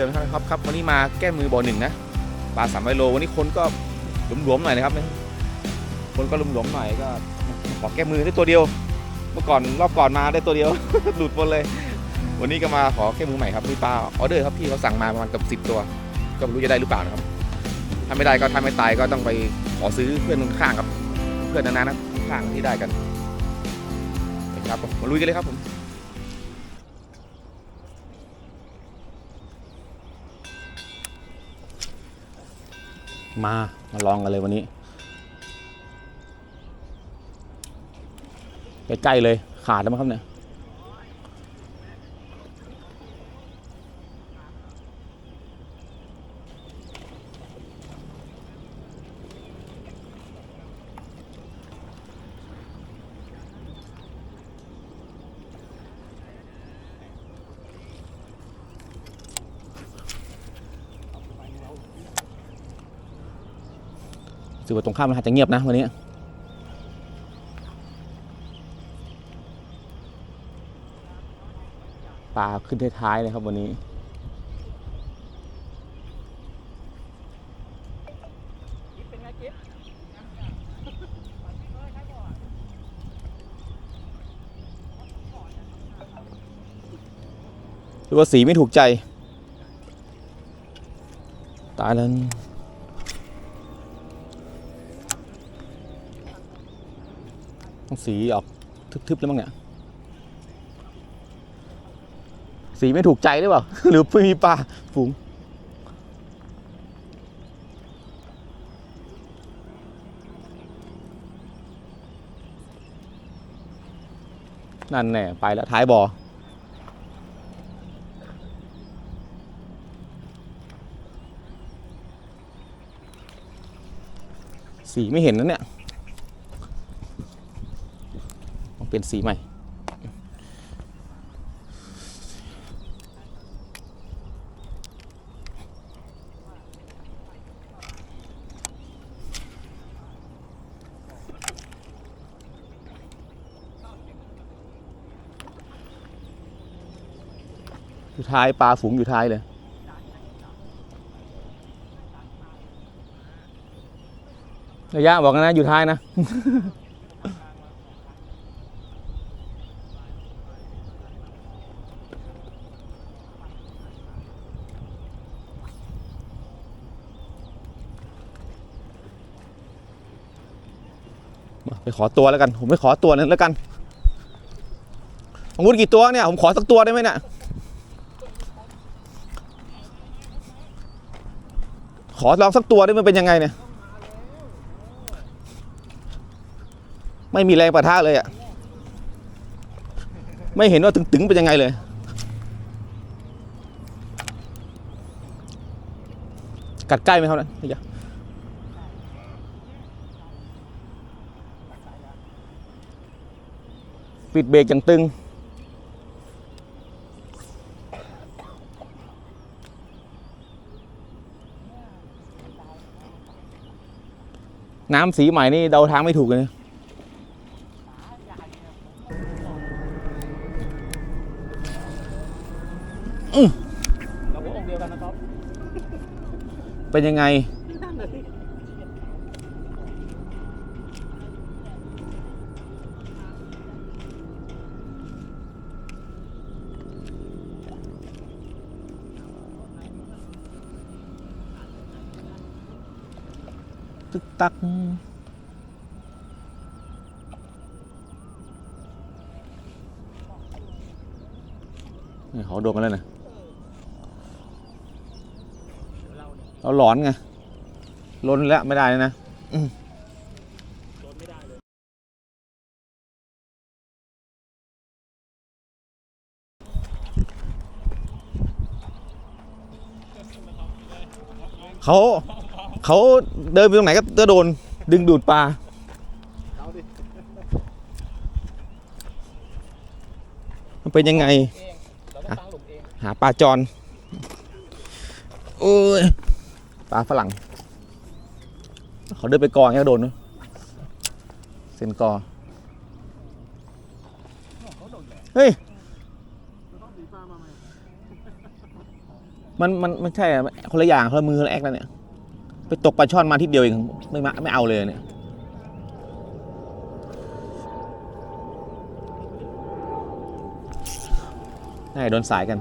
ดิมนะครับครับวันนี้มาแก้มือบ่อหนึ่งนะปลาสามไมโลวันนี้คนก็หลวมๆหน่อยนะครับคนก็หลวมๆหน่อยก็ขอแก้มือได้ตัวเดียว เมื่อก่อนรอบก่อนมาได้ตัวเดียว หลุดหมดเลย วันนี้ก็มาขอแก้มือใหม่ครับมีปลาออเดอร์ครับพี่เขาสั่งมาประมาณเกับสิบตัว ก็ไม่รู้จะได้หรือเปล่านะครับถ้าไม่ได้ก็ถ้าไม่ตายก็ต้องไปขอซื้อเพื่อนข้างครับ เพื่อนนานๆนะข้างที่ได้กันครับผมมาลุยกันเลยครับผม มา มาลองกันเลยวันนี้ ใกล้ๆเลยขาดแล้วมั้งครับเนี่ย สึกว่าตรงข้ามมันอาจจะเงียบนะวันนี้ปลาขึ้นท้ายๆเลยครับวันนี้หรือว่าสีไม่ถูกใจ ตายแล้ว ต้อง สีออกทึบๆแล้วมั้งเนี่ย สีไม่ถูกใจหรือเปล่า หรือไม่มีปลาฝูงนั่นแน่ไปแล้วท้ายบอ่อสีไม่เห็นนะเนี่ย ต้อง เปลี่ยนสีใหม่ อยู่ท้ายปลาฝูงอยู่ท้ายเลยระยะบอกนะ อยู่ท้ายนะ ขอตัวแล้วกัน ผมไม่ขอตัวนึงแล้วกันองคุณกี่ตัวเนี่ย ผมขอสักตัวได้ไหมเนี่ย ขอลองสักตัวได้มันเป็นยังไงเนี่ย ไม่มีแรงประทะเลยอะไม่เห็นว่าตึงๆเป็นยังไงเลยกัดใกล้ไหมครับนะนี่จ้ะ ปิดเบรกอย่างตึง น้ำสีใหม่นี่เดาทางไม่ถูกเลยนะอื้อเราหัวองค์เดียวกันนะครับเป็นยังไง ตึกตักนี่เขาโดนกันแล้วนะเราหลอนไงล้นแล้วไม่ได้นะเขา เขาเดินไปตรงไหนก็จะโดนดึงดูดปลาเอาดิมันเป็นยังไงเองเราต้องตั้งหลุมเองหาปลาจรโอ้ยปลาฝรั่ง เขาเดินไปกออย่างเงี้ยก็โดนเนอะเส้นกอเฮ้ย มันมันมันใช่อะคนละอย่างคนละมือคนละแอคแล้วเนี่ย ไปตกปลาช่อนมาทีเดียวเองไม่มาไม่เอาเลยเนี่ยได้โดนสายกัน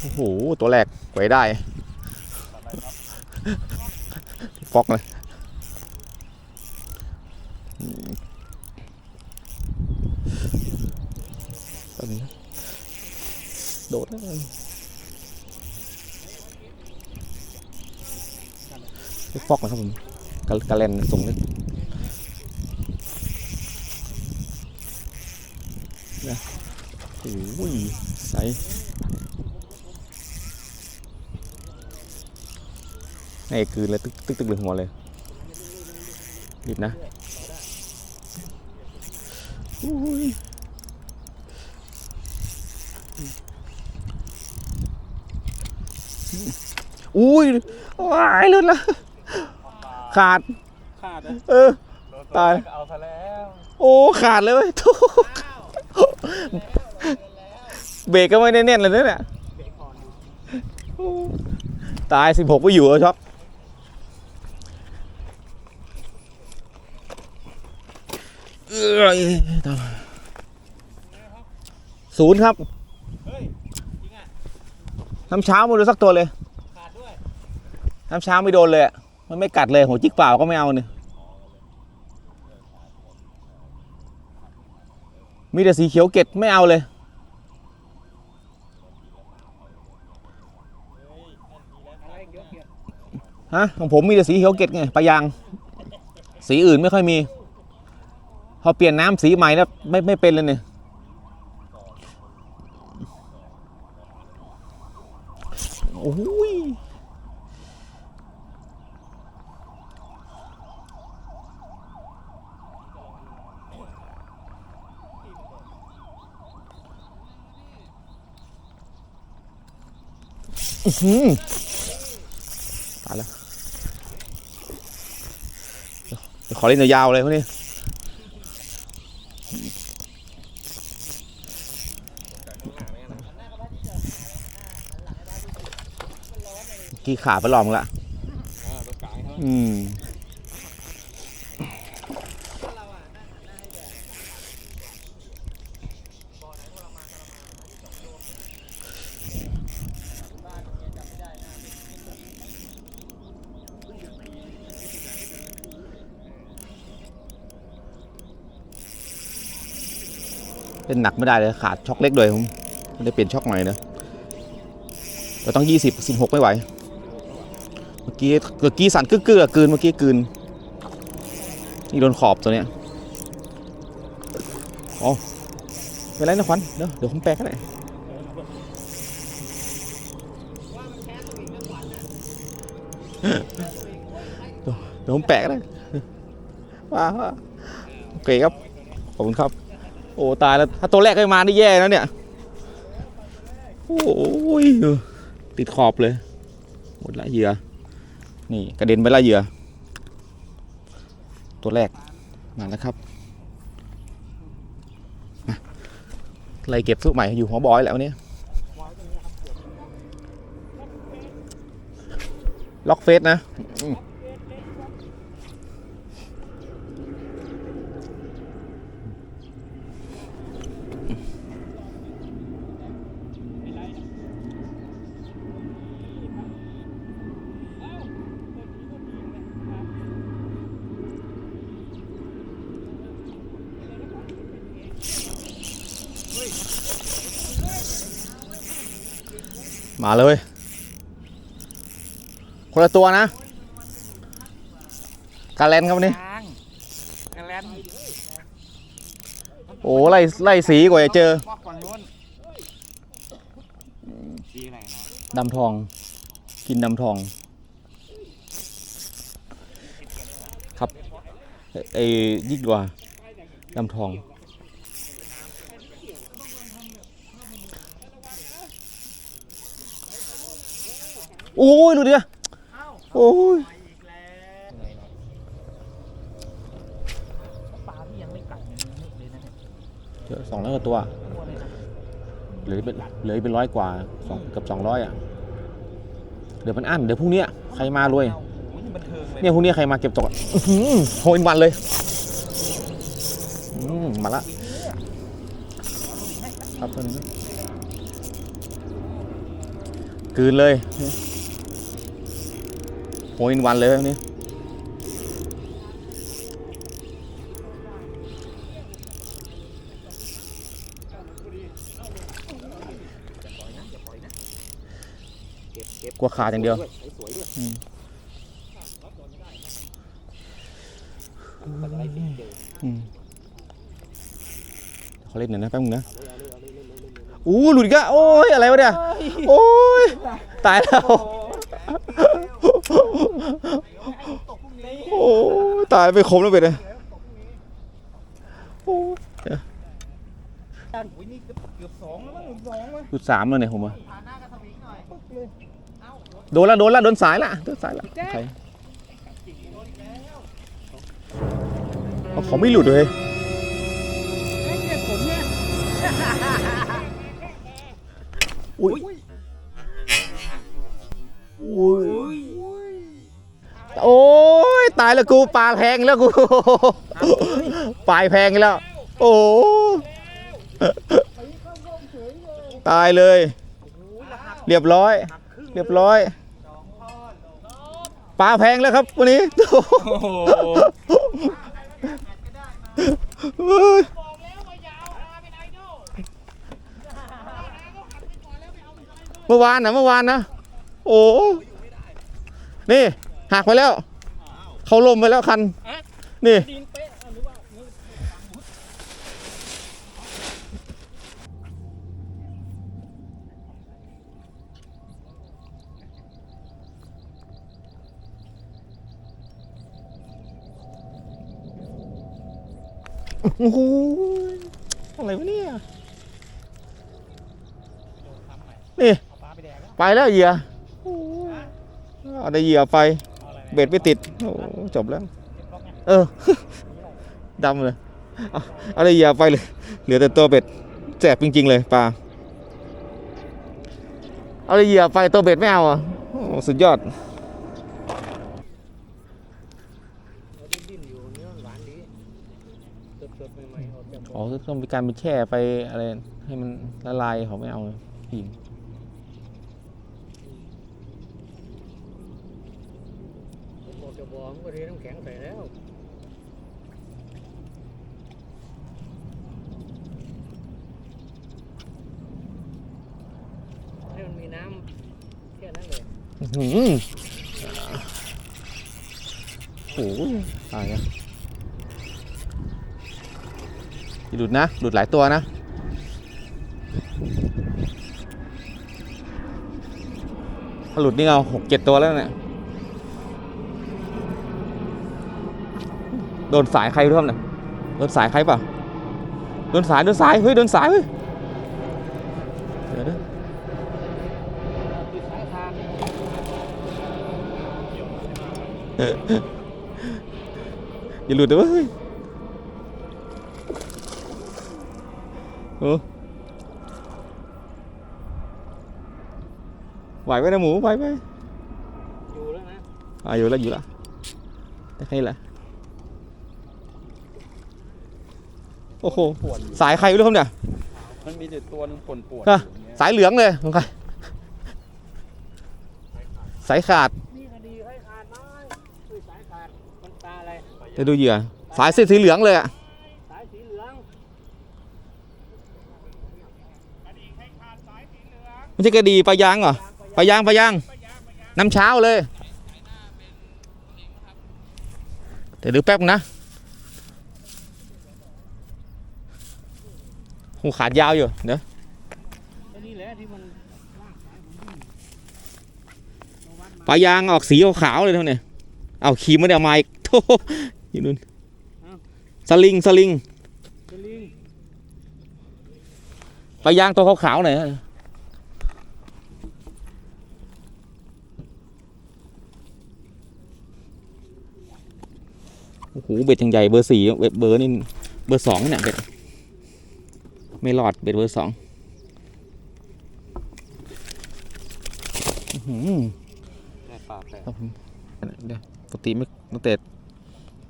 โอ้โห ตัวแรกไว้ได้ฟอกเลยอืมแป๊บนึงนะโดดแล้วฟอกนะครับผมกะกะเลนส่งเลยนะ โอ้ยใสให้คืนเลยตึกตึกตึกเลยหัวเลยหยิบนะอุ้ยอุ้ยว้ายหลุดละขาด ขาดนะเออ ตาย เอาซะแล้ว โอ้ ขาดเลยเว้ยทุก เบรกก็ไม่ได้แน่นเลยนะเนี่ยตายสิบหกไปอยู่แล้วช็อกเอ้ยตายศูนย์ครับน้ำเช้าไม่โดนสักตัวเลยน้ำเช้าไม่โดนเลย มันไม่กัดเลยหัวจิกเปล่าก็ไม่เอาเนี่ยมีแต่สีเขียวเกตไม่เอาเลย อะไรเยอะเกียร ฮะของผมมีแต่สีเขียวเกตไงปลายาง สีอื่นไม่ค่อยมี พอเปลี่ยนน้ำสีใหม่แล้วไม่ไม่เป็นเลยเนี่ยโอ้ยอื้อหือตายแล้ว เดี๋ยวขอเล่นยาวเลยพวกนี้กี่ขาไปลองละอืม เล่นหนักไม่ได้เลยขาดช็อกเล็กด้วยผมไม่ได้เปลี่ยนช็อกใหม่นะเราต้องยี่สิบสิบหกไม่ไหว เมื่อกี้เมื่อกี้สั่นกึกๆอะกลืนเมื่อกี้กืนนี่โดนขอบตัวเนี้ยอ๋อไม่ไรนะควันเดี๋ยวเดี๋ยวผมแปลก็ได้เดี๋ยวเดี๋ยวผมแปะก็ได้ว้าโอเคครับ ขอบคุณครับ โอ้ตายแล้วถ้าตัวแรกไม่มานี่แย่แล้วเนี่ยโอ้ยติดขอบเลย หมดละเหยื่อนี่กระเด็นไปละเหยื่อตัวแรกมาแล้วครับมาไล่เก็บสู้ใหม่อยู่หัวบอยแล้ววันนี้ล็อกเฟสนะ มมาเลย คนละตัวนะ กาแลนครับวันนี้กลางกระแลนโอ้ไล่ไล่สีกว่าจะเจอว่าฝั่งนู้นสีอะไรนะดำทอง กินดำทอง ครับไอ้ไอ้ยิ่งกว่าดำทอง โอ้ยดูดิโอ้ยปลาที่ยังไม่กัดยังไม่เลยนะเยเจอสองร้อยกว่าตัวเลยเหลือเป็นเหลือเป็นร้อยกว่าสองเกับสองร้อยอะเดี๋ยวมันอั้นเดี๋ยวพรุ่งนี้ใครมารวยเนี่ยพรุ่งนี้ใครมาเก็บตกโหอินวันเลยอืมมาละครับตัวนี้กืนเลย โหอินวันเลยนนี้กลัวขาดอย่างเดียวอืมมันจะได้สีเดียวอืมขอเล่นหน่อยนะแป๊บนึงนะอู้หลุดอีกแล้วโอ้ยอะไรวะเนี่ย โอ้ย ตายแล้ว โอ้ยตายไปคมแล้วเป็ดเลยโอ้ยด้านอุ้ยนี่เกือบเกือบสองแล้วมั้งเกือบสองมั้งหลุดสามเลยเนี่ยผมอะผ่านหน้ากระสวิงหน่อยปึ๊กเลยเอ้าโดนละโดนละโดนสายละโดนสายละใครเอาเขาไม่หลุดเลยเอ้ยเนี่ยผมเนี่ยอุ้ยอุ้ยโอ้ยตายแล้วกูปลาแพงแล้วกูปลายแพงแล้ว โอ้ตายเลย เรียบร้อย เรียบร้อยปลาแพงแล้วครับวันนี้เฮ้เมื่อวานนะเมื่อวานนะ โอ้ นี่หักไปแล้ว เขาลมไปแล้วคัน นี่ดินเป๊ะเอาหรือว่าโอ้โหอะไรวะเนี่ย นี่เอาปลาไปแดกแล้วไปแล้วเหยื่อเอาได้เหยื่อไป เอาอะไรเบ็ดไม่ติด โอ้จบแล้วเก็บล็อกไงเออดำเลยเอาเอาได้เหยื่อไปเลย เหลือแต่ตัวเบ็ดแสบจริง ๆ เลยปลาเอาได้เหยื่อไปตัวเบ็ดไม่เอาอะโอ้สุดยอดเอาดิ้นๆอยู่เนื้อหวานดีสดๆใหม่ๆออกจากบ่อ๋อต้องมีการไปแช่ไปอะไรให้มันละลายเขาไม่เอาเลยผู้หญิง ออก จากบ่อมันก็เทน้ำแข็งใส่แล้วให้มันมีน้ำแค่นั้นเลยหืมโอ้โหตายแล้วหลุดนะ หลุดหลายตัวนะถ้าหลุดนี่เอาหกเจ็ดตัวแล้วเนี่ย ดนสายใครร่วมเนี่ยโดนสายใครเปล่าโดนสายโดนสายเฮ้ยโดนสายเฮ้ยเดี๋ยวนะติดสายทางอย่าหลุดนะเว้ยโอ้ไหวไหมนะหมูไหวไหมอยู่แล้วนะอะอยู่แล้วอยู่แล้วได้แค่นี้แหละ อ้โห ปวดอยู่สายใครไม่รู้ครับเนี่ยมันมีแต่ตัวหนึงปวดปวดฮะสายเหลืองเลยของใครสายขาดนี่คดีให้ขาดน้อยคือสายขาดมันตาอะไรจะดูเหยื่อ สายเส้นสีเหลืองเลยอะสายสีเหลืองไม่ใช่กระดีปลายางเหรอปลายางปลายางน้ำเช้าเลย เดี๋ยวดูแป๊บนะ หูขาดยาวอยู่เดี๋ยวไอ้นี่แหละที่มันลากสายผมวิ่งเอปลายางออกสีขาวเลยเท่านี้เอาขีมไม่ได้เอามาอีกโธ่อยู่นู่นสลิงสลิงปลายางตัวขาวๆหน่อยโอ้โหเบ็ดยังใหญ่เบอร์สี่เบ็ดเบอร์นี่เบอร์สองเนี่ยเบ็ด ไม่รอดเบ็ดเบอร์สองอื้อหือแม่ปากแผลครับผมเดี๋ยวปกติไม่ตั้งแต่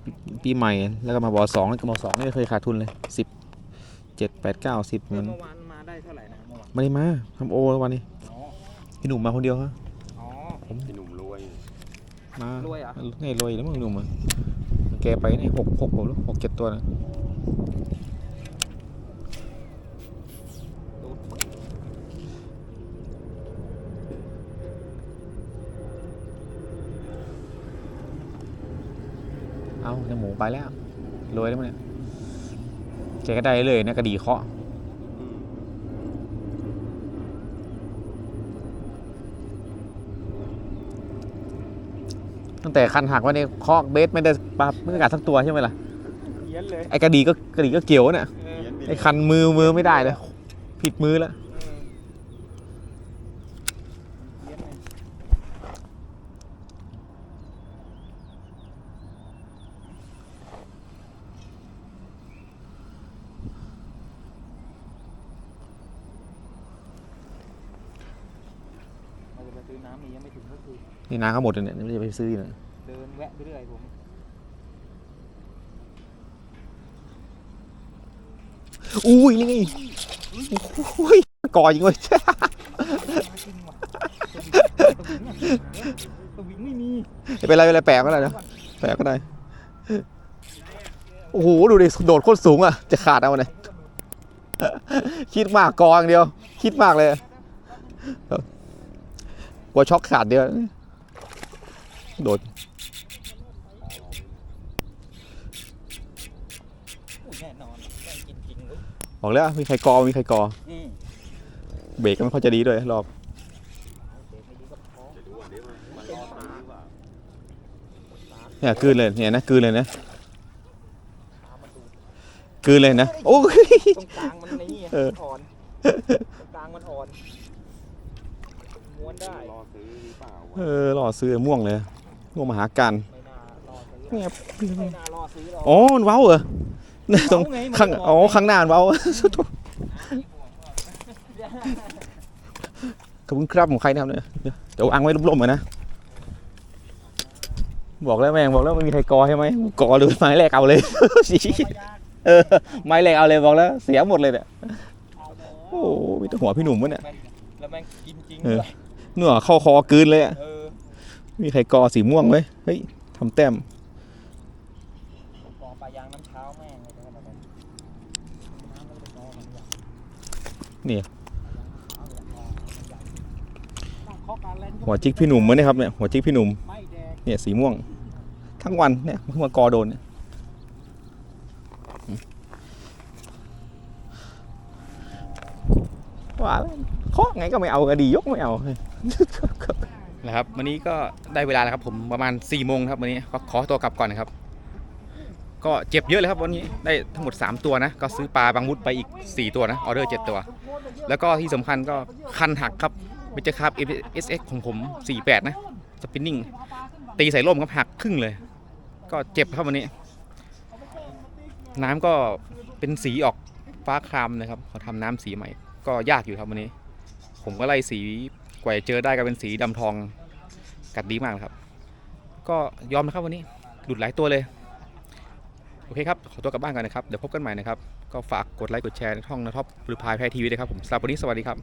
ปีปีใหม่แล้วก็มาบอสองแล้วก็บอสองไม่เคยขาดทุนเลยสิบเจ็ดแปดเก้าสิบเหมือนเมื่อวานมาได้เท่าไหร่นะเมื่อวานไม่ได้มาทำโอแล้ววันนี้อ๋อพี่หนุ่มมาคนเดียวฮะอ๋อพี่หนุ่มรวยมารวยเหรอไงรวยแล้วมึงหนุ่มอะแกไปนี่หกหกหกหกเจ็ดตัวนะ เอาเนี่ยหมูไปแล้วรวยแล้วมั้งเนี่ยแกก็ได้เลยนะกระดีเคาะตั้งแต่คันหักว่าเนี่ยเคาะเบสไม่ได้ปลาไม่ได้กัดสักตัวใช่ไหมล่ะเยียนเลยไอ้กระดีก็กระดีก็เกี่ยวเนี่ยเออไอ้คันมือมือไม่ได้เลยผิดมือแล้ว เยียนเลย เราจะไปซื้อน้ำนี่ ยังไม่ถึงก็คือ นี่นาเขาหมดเลยเนี่ยไม่ได้ไปซื้อเนี่ยเดินแวะไปเรื่อยผมอุ้ยนี่ไงอุ้ยก่อยิงเว้ยมาจริงว่ะสวิงไม่มีไม่เป็นไรไม่เป็นไรแปลกก็ได้นะแปลกก็ได้โอ้โหดูดิโดดโคตรสูงอะจะขาดเอาเนี่ยคิดมากกออย่างเดียว คิดมากเลยก ลัวช็อกขาดเดียวโดดอุ้ยแน่นอนแกงกินจริงเลยบอกแล้วมีใครกอมีใครกออืมเบรกก็ไม่ค่อยจะดีด้วยรอบเด็กไม่ดีก็ท้องจะดูว่าเดี๋ยวมันรอดหรือเปล่าเนี่ยกลืนเลยเนี่ยนะกลืนเลยนะขามันดูกลืนเลยนะโอ้ย ตรงกลางมันในนี่เออมันอ่อนตรงกลางมันอ่อน ม้วนได้ รอซื้อหรือเปล่าวะเออหล่อซื้อม่วงเลยม่วงมหาการไม่น่ารอซื้อเนี่ยไม่น่ารอซื้อหรอก อ๋อมันเว้าเหรอเนี่ยตรงเว้าไงมันข้างบอกอ๋อไงข้างหน้ามันเว้าขอบคุณครับของใครนะครับเนี่ยเดี๋ยวอังไว้ร่มๆเลยนะบอกแล้วแม่งบอกแล้วไม่มีใครกอใช่ไหมกอเลยไม้แรกเอาเลย เออไม้แรกเอาเลยบอกแล้ว เสียหมดเลยเนี่ยโอ้โหมีแต่หัวพี่หนุ่มวะเนี่ย แล้วแม่งกินจริงเอด้อวยเหนือเข้าคอกลืนเลยอะเออมีใครกอสีม่วงไว้เฮ้ยทำแต้มกองปลายางน้ำเช้าแม่งเลยนะครับผมน้ำแล้วก็ไปกองมันอย่างนี่ปลายางน้ำเช้าเนี่ยกองมันใหญ่เคาะการเล่นหัวจิกพี่หนุ่มเหมือนนะครับเนี่ยหัวจิกพี่หนุ่มไม่แดงเนี่ยสีม่วง ทั้งวันเนี่ยเพิ่งมากอโดนเนี่ยว่าแล้ว เคาะไงก็ไม่เอากระดียกไม่เอานะครับ วันนี้ก็ได้เวลาแล้วครับ ผมประมาณ4ี่โมงครับวันนี้ก็ขอตัวกลับก่อนนะครับ ก็เจ็บเยอะเลยครับวันนี้ได้ทั้งหมด 3 ตัวนะ ก็ซื้อปลาบางมุดไปอีก 4 ตัวนะออเดอร์ 7 ตัว แล้วก็ที่สำคัญก็คันหักครับไม่ใช่ครับ SX ของผม 48 นะสปินนิ่งตีใส่ร่มครับหักครึ่งเลย ก็เจ็บครับวันนี้ น้ำก็เป็นสีออกฟ้าครามนะครับเขาทำน้ำสีใหม่ ก็ยากอยู่ครับวันนี้ ผมก็ไล่สีกว่าจะเจอได้ก็เป็นสีดำทองกัดดีมากครับ ก็ยอมนะครับวันนี้หลุดหลายตัวเลย โอเคครับ ขอตัวกลับบ้านกันนะครับ เดี๋ยวพบกันใหม่นะครับ ก็ฝากกดไลค์กดแชร์ในช่องนะท็อปหรือพายแพรทีวีด้วยครับผมสำหรับวันนี้สวัสดีครับ